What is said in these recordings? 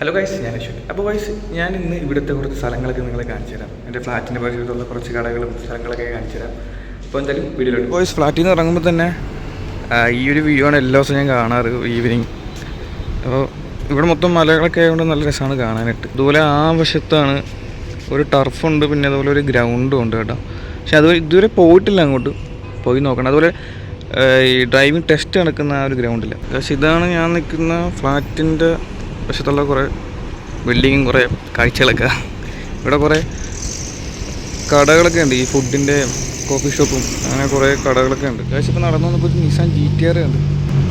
Hello guys ഞാൻ അശ്വിൻ അപ്പോൾ guys ഞാൻ ഇന്ന് ഇവിടുത്തെ കുറച്ച് സ്ഥലങ്ങളൊക്കെ നിങ്ങളെ കാണിച്ചു തരാം. എന്റെ ഫ്ലാറ്റിന്റെ പരിസരത്തുള്ള കുറച്ച് കടകളും സ്ഥലങ്ങളൊക്കെ കാണിച്ചു തരാം. അപ്പോൾ എന്തായാലും വീഡിയോയിലുണ്ട് ഗോയ്സ് ഫ്ലാറ്റിൽ നിന്ന് ഇറങ്ങുമ്പോൾ തന്നെ ഈ ഒരു വ്യൂ ആണ് എല്ലാ ദിവസവും ഞാൻ കാണാറ് ഈവനിങ് അപ്പോൾ ഇവിടെ മൊത്തം മലകളൊക്കെ ആയതുകൊണ്ട് നല്ല രസമാണ് കാണാനായിട്ട്. അതുപോലെ ആ വശത്താണ് ഒരു ടർഫുണ്ട് പിന്നെ അതുപോലെ ഒരു ഗ്രൗണ്ടും ഉണ്ട് കേട്ടോ. പക്ഷെ അത് ഇതുവരെ പോയിട്ടില്ല അങ്ങോട്ട്. പോയി നോക്കണം. അതുപോലെ ഈ ഡ്രൈവിംഗ് ടെസ്റ്റ് നടക്കുന്ന ആ ഒരു ഗ്രൗണ്ടില്ല പക്ഷേ ഇതാണ് ഞാൻ നിൽക്കുന്ന ഫ്ലാറ്റിന്റെ വശത്തുള്ള കുറേ ബിൽഡിങ്ങും കുറേ കാഴ്ചകളൊക്കെ. ഇവിടെ കുറേ കടകളൊക്കെ ഉണ്ട്. ഈ ഫുഡിന്റെ കോഫി ഷോപ്പും അങ്ങനെ കുറേ കടകളൊക്കെ ഉണ്ട്. ഏകദേശം ഇപ്പോൾ നടന്നു വന്നപ്പോൾ നിസാൻ ജി ടി ആർ ഉണ്ട്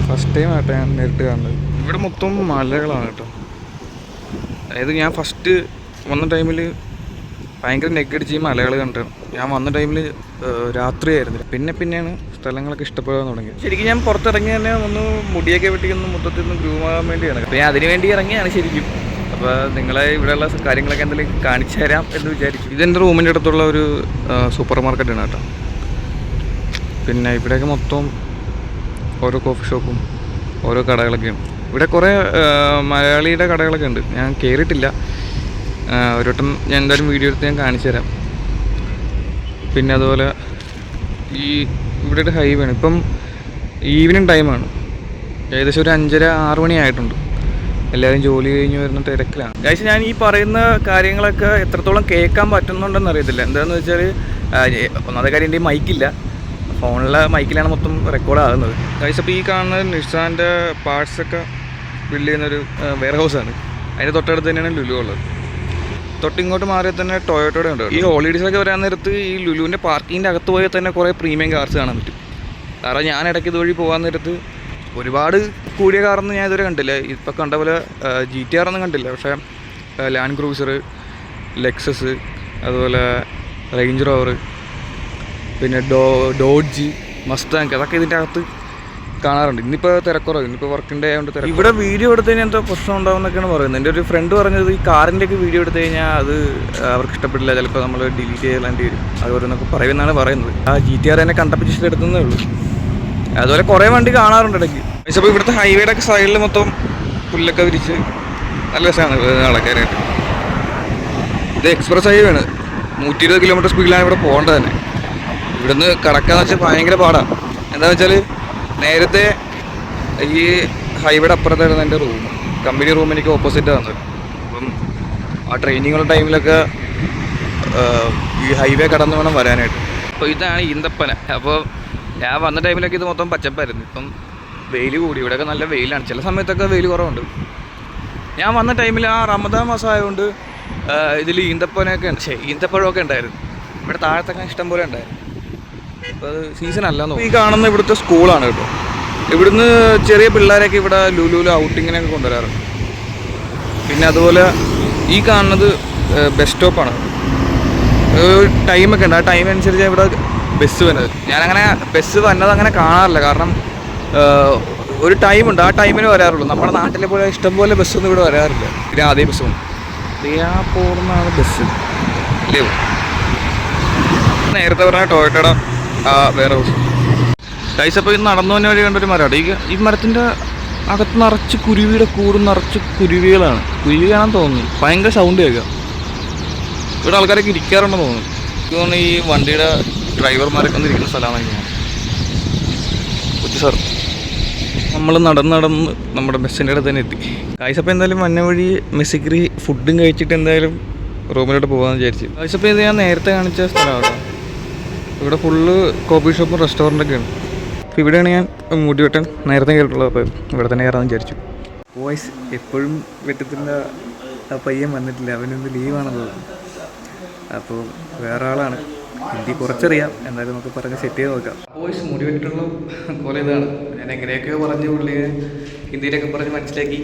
ഫസ്റ്റ് ടൈം ആട്ടെ ഞാൻ നേരിട്ട് കാണുന്നത്. ഇവിടെ മൊത്തം മലകളാണ് കേട്ടോ. അതായത് ഞാൻ ഫസ്റ്റ് വന്ന ടൈമിൽ ഭയങ്കര നെഗടിച്ച് ഈ മലകൾ കണ്ടിട്ടാണ് ഞാൻ വന്ന ടൈമിൽ രാത്രിയായിരുന്നു. പിന്നെ പിന്നെയാണ് സ്ഥലങ്ങളൊക്കെ ഇഷ്ടപ്പെടാൻ തുടങ്ങിയത്. ശരിക്കും ഞാൻ പുറത്തിറങ്ങി തന്നെ ഒന്ന് മുടിയൊക്കെ വെട്ടിക്കൊന്ന് മൊത്തത്തിൽ നിന്ന് ഗ്രൂം ആകാൻ വേണ്ടിയാണ്. അപ്പോൾ ഞാൻ അതിനുവേണ്ടി ഇറങ്ങിയാണ് ശരിക്കും. അപ്പോൾ നിങ്ങളെ ഇവിടെയുള്ള കാര്യങ്ങളൊക്കെ എന്തെങ്കിലും കാണിച്ചു തരാം എന്ന് വിചാരിച്ചു. ഇതെന്റെ റൂമിന്റെ അടുത്തുള്ള ഒരു സൂപ്പർ മാർക്കറ്റാണ് കേട്ടോ. പിന്നെ ഇവിടെയൊക്കെ മൊത്തം ഓരോ കോഫി ഷോപ്പും ഓരോ കടകളൊക്കെയാണ്. ഇവിടെ കുറേ മലയാളിയുടെ കടകളൊക്കെ ഉണ്ട്. ഞാൻ കയറിയിട്ടില്ല ഒരു വട്ടം ഞാൻ എന്തായാലും വീഡിയോ എടുത്ത് ഞാൻ കാണിച്ചു തരാം. പിന്നെ അതുപോലെ ഈ ഇവിടെ ഒരു ഹൈവേ ആണ്. ഇപ്പം ഈവനിങ് ടൈമാണ് ഏകദേശം ഒരു അഞ്ചര ആറ് മണി ആയിട്ടുണ്ട്. എല്ലാവരും ജോലി കഴിഞ്ഞ് വരുന്ന തിരക്കിലാണ്. ഏകദേശം ഞാൻ ഈ പറയുന്ന കാര്യങ്ങളൊക്കെ എത്രത്തോളം കേൾക്കാൻ പറ്റുന്നുണ്ടെന്ന് അറിയത്തില്ല. എന്താണെന്ന് വെച്ചാൽ ഒന്നാമത്തെ കാര്യം എന്റെ മൈക്കില്ല ഫോണിലെ മൈക്കിലാണ് മൊത്തം റെക്കോർഡ് ആകുന്നത്. ഏകദേശം അപ്പോൾ ഈ കാണുന്നത് നിഷാന്റെ പാർട്സൊക്കെ ബിൽഡ് ചെയ്യുന്നൊരു വെയർ ഹൗസാണ് അതിന്റെ തൊട്ടടുത്ത് തന്നെയാണ് ലുലു ഉള്ളത്. തൊട്ടിങ്ങോട്ട് മാറിയാൽ തന്നെ ടൊയോട്ടോടെ ഉണ്ട് ഈ ഹോളിഡേയ്സൊക്കെ വരാൻ നേരത്ത് ഈ ലുലുവിന്റെ പാർക്കിങ്ങിന്റെ അകത്ത് പോയാൽ തന്നെ കുറേ പ്രീമിയം കാർസ് കാണാൻ പറ്റും. കാരണം ഞാൻ ഇടയ്ക്ക് ഇതുവഴി പോകാൻ നേരത്ത് ഒരുപാട് കൂടിയ കാറൊന്നും ഞാൻ ഇതുവരെ കണ്ടില്ല. ഇപ്പം കണ്ട പോലെ ജി ടി ആർ ഒന്നും കണ്ടില്ല. പക്ഷേ ലാൻഡ് ക്രൂസർ ലെക്സസ് അതുപോലെ റേഞ്ച് റോവർ പിന്നെ ഡോ ഡോഡ്ജ് മസ്താങ്ക് അതൊക്കെ ഇതിന്റെ അകത്ത് കാണാറുണ്ട്. ഇന്നിപ്പോൾ തിരക്കുറവ്. ഇന്നിപ്പോൾ വർക്കിന്റെ ആയതുകൊണ്ട് തിരക്ക് ഇവിടെ വീഡിയോ എടുത്തു കഴിഞ്ഞാൽ എന്തോ പ്രശ്നം ഉണ്ടാവുമെന്നൊക്കെയാണ് പറയുന്നത്. എന്റെ ഒരു ഫ്രണ്ട് പറഞ്ഞത് ഈ കാറിന്റെ ഒക്കെ വീഡിയോ എടുത്തു കഴിഞ്ഞാൽ അത് അവർക്ക് ഇഷ്ടപ്പെട്ടില്ല ചിലപ്പോൾ നമ്മൾ ഡിലീറ്റ് ചെയ്യേണ്ടി വരും. അതുപോലെ എന്നൊക്കെ പറയുമെന്നാണ് പറയുന്നത്. ആ ജി ടി ആർ എന്നെ കണ്ടപ്പോൾ എടുത്തതേ ഉള്ളൂ. അതുപോലെ കുറേ വണ്ടി കാണാറുണ്ട് ഇടയ്ക്ക്. പക്ഷേ അപ്പോൾ ഇവിടുത്തെ ഹൈവേയുടെ ഒക്കെ സൈഡിൽ മൊത്തം പുല്ലൊക്കെ വിരിച്ച് നല്ല രസമാണ് നടക്കാനായിട്ട്. ഇത് എക്സ്പ്രസ് ഹൈവേ ആണ്. നൂറ്റി ഇരുപത് കിലോമീറ്റർ സ്പീഡിലാണ് ഇവിടെ പോകേണ്ടത് തന്നെ. ഇവിടുന്ന് കടക്കാന്ന് വെച്ചാൽ ഭയങ്കര പാടാണ് എന്താണെന്ന് വെച്ചാൽ നേരത്തെ ഈ ഹൈവേയുടെ അപ്പുറത്തായിരുന്നു എന്റെ റൂം കമ്പനി റൂം എനിക്ക് ഓപ്പോസിറ്റ് ആണ് അപ്പം ആ ട്രെയിനിങ്ങുള്ള ടൈമിലൊക്കെ ഈ ഹൈവേ കടന്നു വേണം വരാനായിട്ട്. അപ്പോൾ ഇതാണ് ഈന്തപ്പന. അപ്പോൾ ഞാൻ വന്ന ടൈമിലൊക്കെ ഇത് മൊത്തം പച്ചപ്പായിരുന്നു. ഇപ്പം വെയിൽ കൂടി. ഇവിടെയൊക്കെ നല്ല വെയിലാണ്. ചില സമയത്തൊക്കെ വെയിൽ കുറവുണ്ട്. ഞാൻ വന്ന ടൈമിൽ ആ റമദാൻ മാസം ആയതുകൊണ്ട് ഇതിൽ ഈന്തപ്പനൊക്കെ ഈന്തപ്പഴമൊക്കെ ഉണ്ടായിരുന്നു. ഇവിടെ താഴത്തൊക്കെ ഇഷ്ടം പോലെ ഉണ്ടായിരുന്നു. സീസൺ അല്ല ഈ കാണുന്ന ഇവിടുത്തെ സ്കൂളാണ് കേട്ടോ. ഇവിടുന്ന് ചെറിയ പിള്ളേരൊക്കെ ഇവിടെ ലുലുലു ഔട്ടിങ്ങിനൊക്കെ കൊണ്ടുവരാറുണ്ട്. പിന്നെ അതുപോലെ ഈ കാണുന്നത് ബസ് സ്റ്റോപ്പാണ് ടൈമൊക്കെ ഉണ്ട്. ആ ടൈം അനുസരിച്ച് ഇവിടെ ബസ് വരുന്നത്. ഞാനങ്ങനെ ബസ് വന്നത് അങ്ങനെ കാണാറില്ല. കാരണം ഒരു ടൈമുണ്ട് ആ ടൈമിന് വരാറുള്ളൂ. നമ്മുടെ നാട്ടിലെ പോലെ ഇഷ്ടം പോലെ ബസ്സൊന്നും ഇവിടെ വരാറില്ല. പിന്നെ അതേ ബസ് ആ പോകുന്നതാണ് ബസ് നേരത്തെ പറഞ്ഞ ടൊയോട്ടയുടെ ആ വേറെ ഹൗസ് ഗൈസ് അപ്പോൾ ഇത് നടന്നു തന്നെ വഴി കണ്ടൊരു മരമാണ് ഈ ഈ മരത്തിന്റെ അകത്ത് നിറച്ച് കുരുവിയുടെ കൂടും നിറച്ച് കുരുവികളാണ്. കുരുവി കാണാൻ തോന്നുന്നു. ഭയങ്കര സൗണ്ട് കേൾക്കാം. ഇവിടെ ആൾക്കാരൊക്കെ ഇരിക്കാറുണ്ടെന്ന് തോന്നുന്നു. എനിക്ക് തോന്നുന്നു ഈ വണ്ടിയുടെ ഡ്രൈവർമാരൊക്കെ വന്നിരിക്കുന്ന സ്ഥലമാണ് തോന്നുന്നത് കൊച്ചു സാർ നമ്മൾ നടന്ന് നടന്ന് നമ്മുടെ ബസ്സിന്റെ അടുത്ത് തന്നെ എത്തി. കായ്സപ്പം എന്തായാലും മഞ്ഞ വഴി മെസ്സിക്കറി ഫുഡും കഴിച്ചിട്ട് എന്തായാലും റൂമിലോട്ട് പോകാമെന്ന് വിചാരിച്ചു. കായ്സപ്പം ഇത് ഞാൻ നേരത്തെ കാണിച്ച സ്ഥലമാണ് ഇവിടെ ഫുള്ള് കോഫി ഷോപ്പും റെസ്റ്റോറന്റൊക്കെയാണ് അപ്പോൾ ഇവിടെയാണ് ഞാൻ മുടി വെട്ടൻ നേരത്തെ കേട്ടിട്ടുള്ളത് അപ്പോൾ ഇവിടെ തന്നെ കയറാമെന്ന് വിചാരിച്ചു. വോയിസ് എപ്പോഴും വെട്ടത്തിന്റെ ആ പയ്യൻ വന്നിട്ടില്ല. അവനൊന്ന് ലീവാണെന്ന് തോന്നുന്നു. അപ്പോൾ വേറെ ആളാണ്. ഹിന്ദി കുറച്ചറിയാം. എന്തായാലും നമുക്ക് പറഞ്ഞ് സെറ്റ് ചെയ്ത് നോക്കാം. വോയിസ് മുടി വെട്ടിട്ടുള്ള പോലെ ഇതാണ്. ഞാൻ എങ്ങനെയൊക്കെയോ പറഞ്ഞ് പുള്ളിയെ ഹിന്ദിയിലൊക്കെ പറഞ്ഞ് മനസ്സിലാക്കി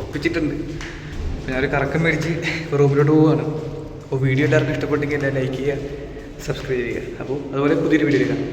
ഒപ്പിച്ചിട്ടുണ്ട്. ഞാനൊരു കറക്കം മേടിച്ച് റൂമിലോട്ട് പോവുകയാണ്. അപ്പോൾ വീഡിയോ എല്ലാവർക്കും ഇഷ്ടപ്പെട്ടെങ്കിൽ എല്ലാം ലൈക്ക് ചെയ്യുക. സബ്സ്ക്രൈബ് ചെയ്യുക. അപ്പോൾ അതുപോലെ പുതിയൊരു വീഡിയോ കാണാം.